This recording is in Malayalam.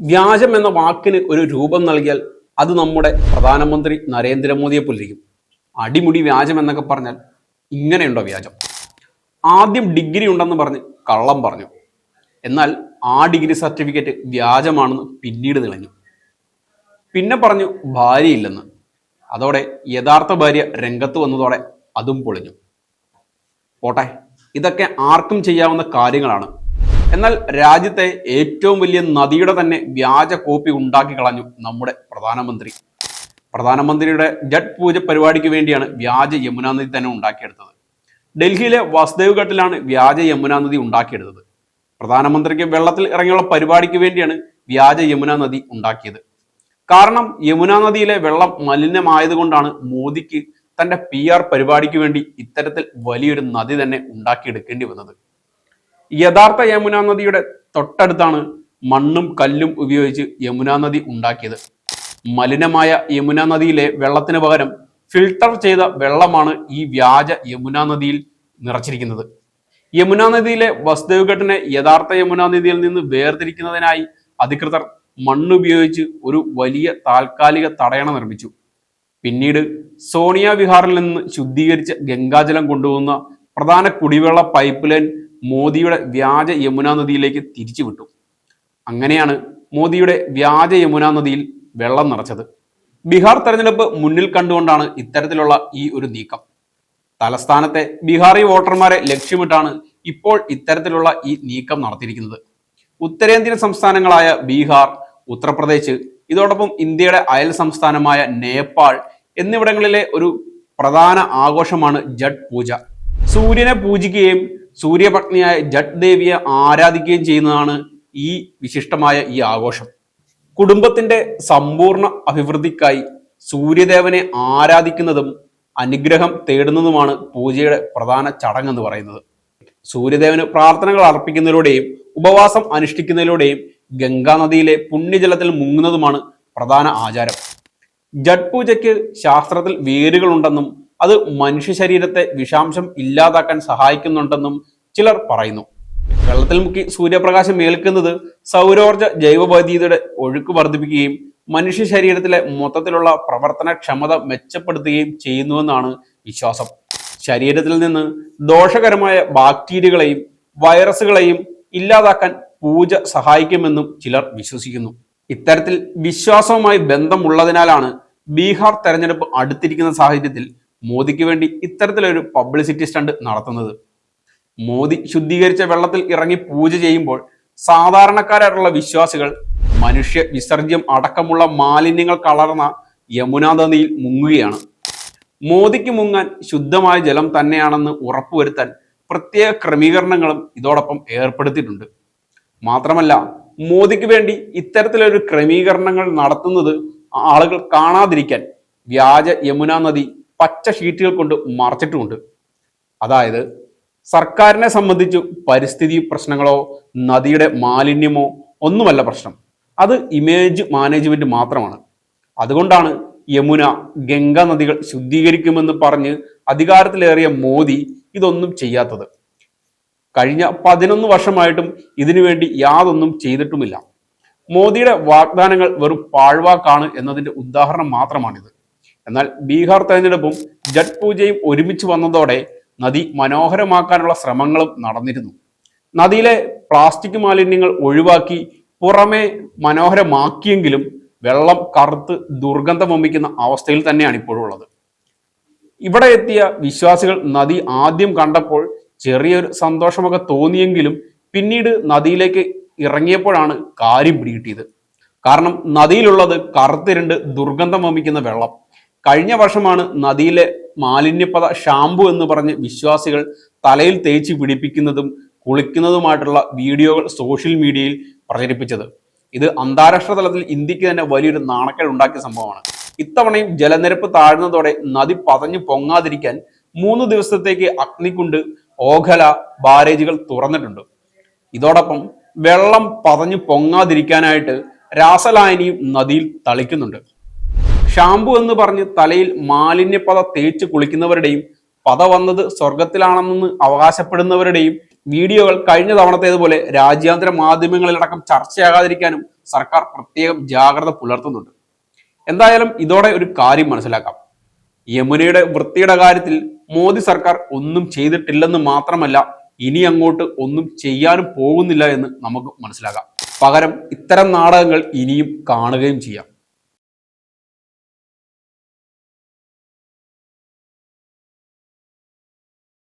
വ്യാജം എന്ന വാക്കിന് ഒരു രൂപം നൽകിയാൽ അത് നമ്മുടെ പ്രധാനമന്ത്രി നരേന്ദ്രമോദിയെ പുല്ലിരിക്കും. അടിമുടി വ്യാജം എന്നൊക്കെ പറഞ്ഞാൽ ഇങ്ങനെയുണ്ടോ വ്യാജം? ആദ്യം ഡിഗ്രി ഉണ്ടെന്ന് പറഞ്ഞ് കള്ളം പറഞ്ഞു. എന്നാൽ ആ ഡിഗ്രി സർട്ടിഫിക്കറ്റ് വ്യാജമാണെന്ന് പിന്നീട് തെളിഞ്ഞു. പിന്നെ പറഞ്ഞു ഭാര്യയില്ലെന്ന്. അതോടെ യഥാർത്ഥ ഭാര്യ രംഗത്ത് വന്നതോടെ അതും പൊളിഞ്ഞു. പോട്ടെ ഇതൊക്കെ ആർക്കും ചെയ്യാവുന്ന കാര്യങ്ങളാണ് എന്നാൽ രാജ്യത്തെ ഏറ്റവും വലിയ നദിയുടെ തന്നെ വ്യാജ കോപ്പി ഉണ്ടാക്കി കളഞ്ഞു നമ്മുടെ പ്രധാനമന്ത്രി. പ്രധാനമന്ത്രിയുടെ ജഡ് പൂജ പരിപാടിക്ക് വേണ്ടിയാണ് വ്യാജ യമുനാ നദി തന്നെ ഉണ്ടാക്കിയെടുത്തത്. ഡൽഹിയിലെ വസുദേവ് ഘട്ടിലാണ് വ്യാജ യമുനാ നദി ഉണ്ടാക്കിയെടുത്തത്. പ്രധാനമന്ത്രിക്ക് വെള്ളത്തിൽ ഇറങ്ങിയുള്ള പരിപാടിക്ക് വേണ്ടിയാണ് വ്യാജ യമുനാ നദി ഉണ്ടാക്കിയത്. കാരണം യമുനാ നദിയിലെ വെള്ളം മലിനമായതുകൊണ്ടാണ് മോദിക്ക് തന്റെ പി ആർ പരിപാടിക്ക് വേണ്ടി ഇത്തരത്തിൽ വലിയൊരു നദി തന്നെ ഉണ്ടാക്കിയെടുക്കേണ്ടി വന്നത്. യഥാർത്ഥ യമുന നദിയുടെ തൊട്ടടുത്താണ് മണ്ണും കല്ലും ഉപയോഗിച്ച് യമുന നദി ഉണ്ടാക്കിയത്. മലിനമായ യമുന നദിയിലെ വെള്ളത്തിന് പകരം ഫിൽട്ടർ ചെയ്ത വെള്ളമാണ് ഈ വ്യാജ യമുന നദിയിൽ നിറച്ചിരിക്കുന്നത്. യമുന നദിയിലെ വസുദേവ് ഘട്ടിനെ യഥാർത്ഥ യമുന നദിയിൽ നിന്ന് വേർതിരിക്കുന്നതിനായി അധികൃതർ മണ്ണുപയോഗിച്ച് ഒരു വലിയ താൽക്കാലിക തടയണ നിർമ്മിച്ചു. പിന്നീട് സോണിയ വിഹാറിൽ നിന്ന് ശുദ്ധീകരിച്ച ഗംഗാജലം കൊണ്ടുപോകുന്ന പ്രധാന കുടിവെള്ള പൈപ്പ് ലൈൻ മോദിയുടെ വ്യാജ യമുനാ നദിയിലേക്ക് തിരിച്ചു വിട്ടു. അങ്ങനെയാണ് മോദിയുടെ വ്യാജ യമുനാ നദിയിൽ വെള്ളം നിറച്ചത്. ബീഹാർ തെരഞ്ഞെടുപ്പ് മുന്നിൽ കണ്ടുകൊണ്ടാണ് ഇത്തരത്തിലുള്ള ഈ ഒരു നീക്കം. തലസ്ഥാനത്തെ ബീഹാറി വോട്ടർമാരെ ലക്ഷ്യമിട്ടാണ് ഇപ്പോൾ ഇത്തരത്തിലുള്ള ഈ നീക്കം നടത്തിയിരിക്കുന്നത്. ഉത്തരേന്ത്യൻ സംസ്ഥാനങ്ങളായ ബീഹാർ ഉത്തർപ്രദേശ് ഇതോടൊപ്പം ഇന്ത്യയുടെ അയൽ സംസ്ഥാനമായ നേപ്പാൾ എന്നിവിടങ്ങളിലെ ഒരു പ്രധാന ആഘോഷമാണ് ജഡ് പൂജ. സൂര്യനെ പൂജിക്കുകയും സൂര്യപത്നിയായ ജഡ് ദേവിയെ ആരാധിക്കുകയും ചെയ്യുന്നതാണ് ഈ വിശിഷ്ടമായ ഈ ആഘോഷം. കുടുംബത്തിന്റെ സമ്പൂർണ അഭിവൃദ്ധിക്കായി സൂര്യദേവനെ ആരാധിക്കുന്നതും അനുഗ്രഹം തേടുന്നതുമാണ് പൂജയുടെ പ്രധാന ചടങ്ങ് എന്ന് പറയുന്നത്. സൂര്യദേവന് പ്രാർത്ഥനകൾ അർപ്പിക്കുന്നതിലൂടെയും ഉപവാസം അനുഷ്ഠിക്കുന്നതിലൂടെയും ഗംഗാ നദിയിലെ പുണ്യജലത്തിൽ മുങ്ങുന്നതുമാണ് പ്രധാന ആചാരം. ജഡ് പൂജയ്ക്ക് ശാസ്ത്രത്തിൽ വേരുകളുണ്ടെന്നും അത് മനുഷ്യ ശരീരത്തെ വിഷാംശം ഇല്ലാതാക്കാൻ സഹായിക്കുന്നുണ്ടെന്നും ചിലർ പറയുന്നു. വെള്ളത്തിൽ മുക്കി സൂര്യപ്രകാശം ഏൽക്കുന്നത് സൗരോർജ ജൈവവൈദ്യുതിയുടെ ഒഴുക്ക് വർദ്ധിപ്പിക്കുകയും മനുഷ്യ ശരീരത്തിലെ മൊത്തത്തിലുള്ള പ്രവർത്തനക്ഷമത മെച്ചപ്പെടുത്തുകയും ചെയ്യുന്നുവെന്നാണ് വിശ്വാസം. ശരീരത്തിൽ നിന്ന് ദോഷകരമായ ബാക്ടീരിയകളെയും വൈറസുകളെയും ഇല്ലാതാക്കാൻ പൂജ സഹായിക്കുമെന്നും ചിലർ വിശ്വസിക്കുന്നു. ഇത്തരത്തിൽ വിശ്വാസവുമായി ബന്ധമുള്ളതിനാലാണ് ബീഹാർ തെരഞ്ഞെടുപ്പ് അടുത്തിരിക്കുന്ന സാഹചര്യത്തിൽ മോദിക്ക് വേണ്ടി ഇത്തരത്തിലൊരു പബ്ലിസിറ്റി സ്റ്റണ്ട് നടത്തുന്നത്. മോദി ശുദ്ധീകരിച്ച വെള്ളത്തിൽ ഇറങ്ങി പൂജ ചെയ്യുമ്പോൾ സാധാരണക്കാരായിട്ടുള്ള വിശ്വാസികൾ മനുഷ്യ വിസർജ്യം അടക്കമുള്ള മാലിന്യങ്ങൾ കളർന്ന യമുനാ നദിയിൽ മുങ്ങുകയാണ്. മോദിക്ക് മുങ്ങാൻ ശുദ്ധമായ ജലം തന്നെയാണെന്ന് ഉറപ്പുവരുത്താൻ പ്രത്യേക ക്രമീകരണങ്ങളും ഇതോടൊപ്പം ഏർപ്പെടുത്തിയിട്ടുണ്ട്. മാത്രമല്ല മോദിക്ക് വേണ്ടി ഇത്തരത്തിലൊരു ക്രമീകരണങ്ങൾ നടത്തുന്നത് ആളുകൾ കാണാതിരിക്കാൻ വ്യാജ യമുനാ നദി പച്ച ഷീറ്റുകൾ കൊണ്ട് മറച്ചിട്ടുമുണ്ട്. അതായത് സർക്കാരിനെ സംബന്ധിച്ച് പരിസ്ഥിതി പ്രശ്നങ്ങളോ നദിയുടെ മാലിന്യമോ ഒന്നുമല്ല പ്രശ്നം. അത് ഇമേജ് മാനേജ്മെന്റ് മാത്രമാണ്. അതുകൊണ്ടാണ് യമുന ഗംഗ നദികൾ ശുദ്ധീകരിക്കുമെന്ന് പറഞ്ഞ് അധികാരത്തിലേറിയ മോദി ഇതൊന്നും ചെയ്യാത്തത്. കഴിഞ്ഞ പതിനൊന്ന് വർഷമായിട്ടും ഇതിനുവേണ്ടി യാതൊന്നും ചെയ്തിട്ടുമില്ല. മോദിയുടെ വാഗ്ദാനങ്ങൾ വെറും പാഴ്വാക്കാണ് എന്നതിന്റെ ഉദാഹരണം മാത്രമാണിത്. എന്നാൽ ബീഹാർ തെരഞ്ഞെടുപ്പും ജഡ് പൂജയും ഒരുമിച്ച് വന്നതോടെ നദി മനോഹരമാക്കാനുള്ള ശ്രമങ്ങളും നടന്നിരുന്നു. നദിയിലെ പ്ലാസ്റ്റിക് മാലിന്യങ്ങൾ ഒഴിവാക്കി പുറമെ മനോഹരമാക്കിയെങ്കിലും വെള്ളം കറുത്ത് ദുർഗന്ധം വമിക്കുന്ന അവസ്ഥയിൽ തന്നെയാണ് ഇപ്പോഴുള്ളത്. ഇവിടെ എത്തിയ വിശ്വാസികൾ നദി ആദ്യം കണ്ടപ്പോൾ ചെറിയൊരു സന്തോഷമൊക്കെ തോന്നിയെങ്കിലും പിന്നീട് നദിയിലേക്ക് ഇറങ്ങിയപ്പോഴാണ് കാര്യം പിടികിട്ടിയത്. കാരണം നദിയിലുള്ളത് കറുത്തിരണ്ട് ദുർഗന്ധം വമിക്കുന്ന വെള്ളം. കഴിഞ്ഞ വർഷമാണ് നദിയിലെ മാലിന്യപദ ഷാമ്പു എന്ന് പറഞ്ഞ് വിശ്വാസികൾ തലയിൽ തേച്ച് പിടിപ്പിക്കുന്നതും കുളിക്കുന്നതുമായിട്ടുള്ള വീഡിയോകൾ സോഷ്യൽ മീഡിയയിൽ പ്രചരിപ്പിച്ചത്. ഇത് അന്താരാഷ്ട്ര തലത്തിൽ ഇന്ത്യയ്ക്ക് തന്നെ വലിയൊരു നാണക്കേട് ഉണ്ടാക്കിയ സംഭവമാണ്. ഇത്തവണയും ജലനിരപ്പ് താഴ്ന്നതോടെ നദി പതഞ്ഞു പൊങ്ങാതിരിക്കാൻ മൂന്ന് ദിവസത്തേക്ക് അഗ്നിക്കുണ്ട് ഓഖല ബാരേജുകൾ തുറന്നിട്ടുണ്ട്. ഇതോടൊപ്പം വെള്ളം പതഞ്ഞു പൊങ്ങാതിരിക്കാനായിട്ട് രാസലായനിയും നദിയിൽ തളിക്കുന്നുണ്ട്. ഷാമ്പു എന്ന് പറഞ്ഞ് തലയിൽ മാലിന്യപത തേച്ച് കുളിക്കുന്നവരുടെയും പത വന്നത് സ്വർഗത്തിലാണെന്ന് അവകാശപ്പെടുന്നവരുടെയും വീഡിയോകൾ കഴിഞ്ഞ തവണത്തേതുപോലെ രാജ്യാന്തര മാധ്യമങ്ങളിലടക്കം ചർച്ചയാകാതിരിക്കാനും സർക്കാർ പ്രത്യേകം ജാഗ്രത പുലർത്തുന്നുണ്ട്. എന്തായാലും ഇതോടെ ഒരു കാര്യം മനസ്സിലാക്കാം. യമുനയുടെ വൃത്തിയുടെ കാര്യത്തിൽ മോദി സർക്കാർ ഒന്നും ചെയ്തിട്ടില്ലെന്ന് മാത്രമല്ല ഇനി അങ്ങോട്ട് ഒന്നും ചെയ്യാനും പോകുന്നില്ല എന്ന് നമുക്ക് മനസ്സിലാക്കാം. പകരം ഇത്തരം നാടകങ്ങൾ ഇനിയും കാണുകയും ചെയ്യാം.